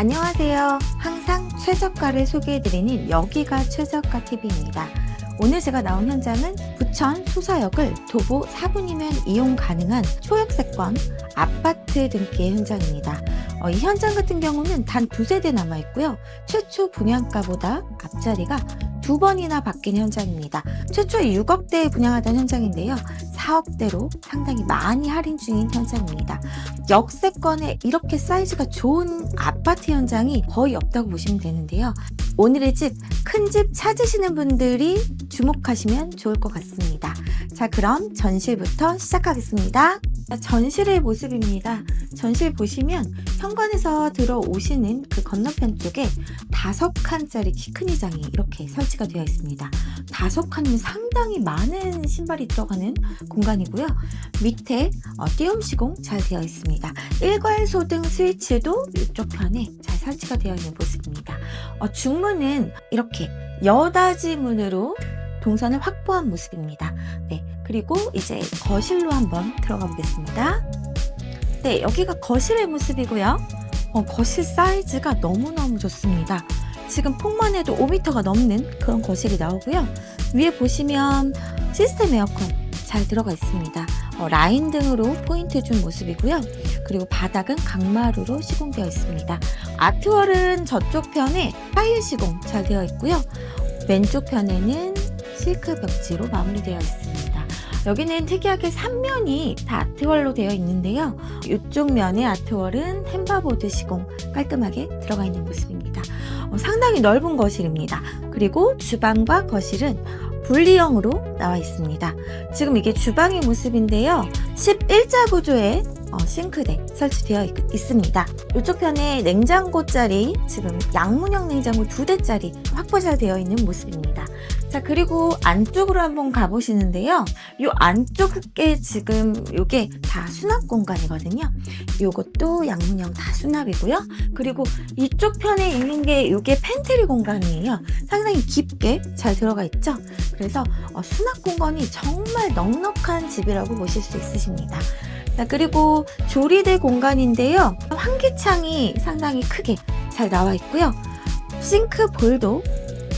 안녕하세요. 항상 최저가를 소개해드리는 여기가 최저가 TV입니다. 오늘 제가 나온 현장은 부천 수서역을 도보 4분이면 이용 가능한 초역세권 아파트 등기의 현장입니다. 어, 이 현장 같은 경우는 단 두 세대 남아 있고요. 최초 분양가보다 앞자리가 두 번이나 바뀐 현장입니다. 최초에 6억대에 분양하던 현장인데요. 4억대로 상당히 많이 할인 중인 현장입니다. 역세권에 이렇게 사이즈가 좋은 아파트 현장이 거의 없다고 보시면 되는데요. 오늘의 집, 큰 집 찾으시는 분들이 주목하시면 좋을 것 같습니다. 자, 그럼 전실부터 시작하겠습니다. 전실의 모습입니다. 전실 보시면 현관에서 들어오시는 그 건너편 쪽에 다섯 칸짜리 키 큰 의장이 이렇게 설치가 되어 있습니다. 다섯 칸이면 상당히 많은 신발이 들어가는 공간이고요. 밑에 어, 띄움 시공 잘 되어 있습니다. 일괄소 등 스위치도 이쪽 편에 잘 설치가 되어 있는 모습입니다. 어, 중문은 이렇게 여닫이 문으로 동선을 확보한 모습입니다. 네, 그리고 이제 거실로 한번 들어가 보겠습니다. 네, 여기가 거실의 모습이고요. 어, 거실 사이즈가 너무너무 좋습니다. 지금 폭만 해도 5m가 넘는 그런 거실이 나오고요. 위에 보시면 시스템 에어컨 잘 들어가 있습니다. 어, 라인 등으로 포인트 준 모습이고요. 그리고 바닥은 강마루로 시공되어 있습니다. 아트월은 저쪽 편에 타일 시공 잘 되어 있고요. 왼쪽 편에는 실크 벽지로 마무리되어 있습니다. 여기는 특이하게 3면이 다 아트월로 되어 있는데요. 이쪽 면의 아트월은 햄버보드 시공 깔끔하게 들어가 있는 모습입니다. 어, 상당히 넓은 거실입니다. 그리고 주방과 거실은 분리형으로 나와 있습니다. 지금 이게 주방의 모습인데요. 11자 구조의 어, 싱크대 설치되어 있, 있습니다. 이쪽 편에 냉장고 짜리 지금 양문형 냉장고 두 대짜리 확보 잘 되어 있는 모습입니다. 자 그리고 안쪽으로 한번 가보시는데요. 이 안쪽에 지금 이게 다 수납 공간이거든요. 이것도 양문형 다 수납이고요. 그리고 이쪽 편에 있는 게 이게 팬트리 공간이에요. 상당히 깊게 잘 들어가 있죠. 그래서 어, 수납 공간이 정말 넉넉한 집이라고 보실 수 있으십니다. 자, 그리고 조리대 공간인데요. 환기창이 상당히 크게 잘 나와 있고요. 싱크 볼도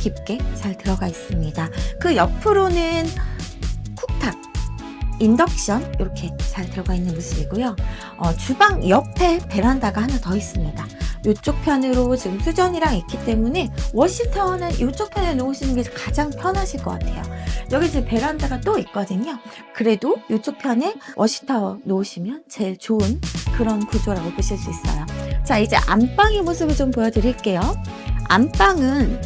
깊게 잘 들어가 있습니다. 그 옆으로는 쿡탑, 인덕션 이렇게 잘 들어가 있는 모습이고요. 어, 주방 옆에 베란다가 하나 더 있습니다. 이쪽 편으로 지금 수전이랑 있기 때문에 워시타워는 이쪽 편에 놓으시는 게 가장 편하실 것 같아요. 여기 지금 베란다가 또 있거든요. 그래도 이쪽 편에 워시타워 놓으시면 제일 좋은 그런 구조라고 보실 수 있어요. 자, 이제 안방의 모습을 좀 보여드릴게요. 안방은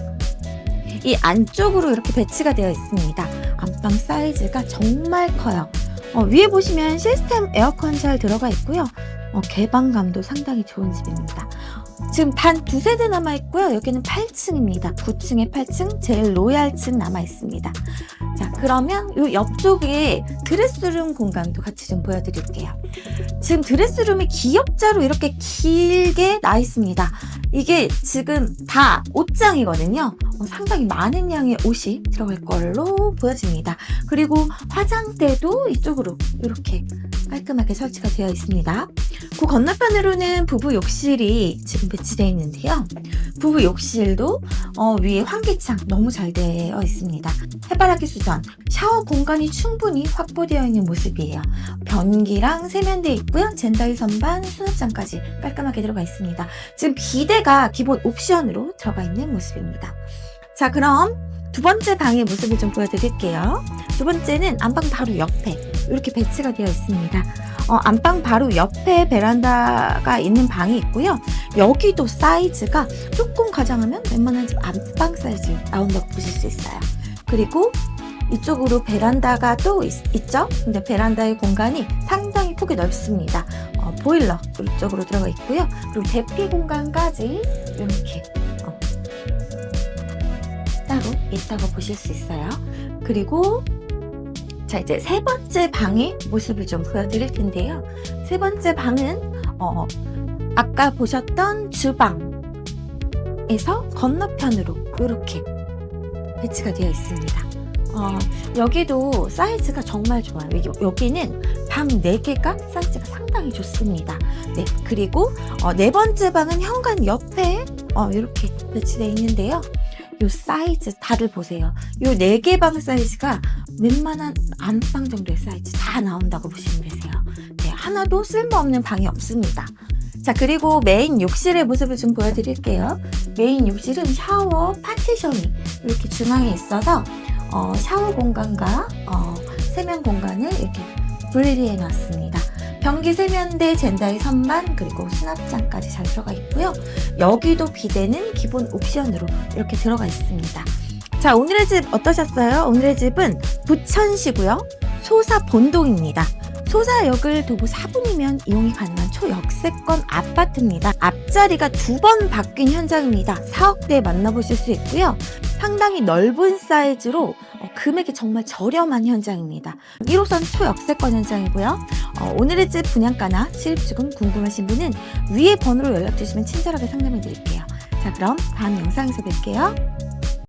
이 안쪽으로 이렇게 배치가 되어 있습니다. 안방 사이즈가 정말 커요. 어, 위에 보시면 시스템 에어컨 잘 들어가 있고요. 어, 개방감도 상당히 좋은 집입니다. 지금 단 두 세 대 남아 있고요. 여기는 8층입니다. 9층에 8층, 제일 로얄층 남아 있습니다. 자, 그러면 이 옆쪽에 드레스룸 공간도 같이 좀 보여드릴게요. 지금 드레스룸이 기역자로 이렇게 길게 나 있습니다. 이게 지금 다 옷장이거든요. 어, 상당히 많은 양의 옷이 들어갈 걸로 보여집니다. 그리고 화장대도 이쪽으로 이렇게 깔끔하게 설치가 되어 있습니다. 그 건너편으로는 부부 욕실이 지금 배치되어 있는데요. 부부 욕실도 어, 위에 환기창 너무 잘 되어 있습니다. 해바라기 수전, 샤워 공간이 충분히 확보되어 있는 모습이에요. 변기랑 세면대 있고요. 젠더이 선반, 수납장까지 깔끔하게 들어가 있습니다. 지금 비대가 기본 옵션으로 들어가 있는 모습입니다. 자, 그럼 두 번째 방의 모습을 좀 보여드릴게요. 두 번째는 안방 바로 옆에 이렇게 배치가 되어 있습니다. 어, 안방 바로 옆에 베란다가 있는 방이 있고요. 여기도 사이즈가 조금 과장하면 웬만한 집 안방 사이즈 나온다고 보실 수 있어요. 그리고 이쪽으로 베란다가 또 있, 죠 근데 베란다의 공간이 상당히 폭이 넓습니다. 어, 보일러 이쪽으로 들어가 있고요. 그리고 대피 공간까지 이렇게 어, 따로 있다고 보실 수 있어요. 그리고 자 이제 세 번째 방의 모습을 좀 보여드릴 텐데요. 세 번째 방은 어, 아까 보셨던 주방에서 건너편으로 이렇게 배치가 되어 있습니다. 어, 여기도 사이즈가 정말 좋아요. 여기, 여기는 방 4개가 사이즈가 상당히 좋습니다. 네, 그리고 어, 네 번째 방은 현관 옆에 어, 이렇게 배치되어 있는데요. 요 사이즈 다들 보세요. 요 네 개 방 사이즈가 웬만한 안방 정도의 사이즈 다 나온다고 보시면 되세요. 네, 하나도 쓸모없는 방이 없습니다. 자, 그리고 메인 욕실의 모습을 좀 보여드릴게요. 메인 욕실은 샤워 파티션이 이렇게 중앙에 있어서 어, 샤워 공간과 어, 세면 공간을 이렇게 분리해 놨습니다. 변기 세면대, 젠다이 선반, 그리고 수납장까지 잘 들어가 있고요. 여기도 비대는 기본 옵션으로 이렇게 들어가 있습니다. 자, 오늘의 집 어떠셨어요? 오늘의 집은 부천시고요. 소사 본동입니다. 소사역을 도보 4분이면 이용이 가능한 초역세권 아파트입니다. 앞자리가 두 번 바뀐 현장입니다. 4억대에 만나보실 수 있고요. 상당히 넓은 사이즈로 어, 금액이 정말 저렴한 현장입니다. 1호선 초역세권 현장이고요. 어, 오늘의 집 분양가나 실입주금 궁금하신 분은 위에 번호로 연락 주시면 친절하게 상담해 드릴게요. 자, 그럼 다음 영상에서 뵐게요.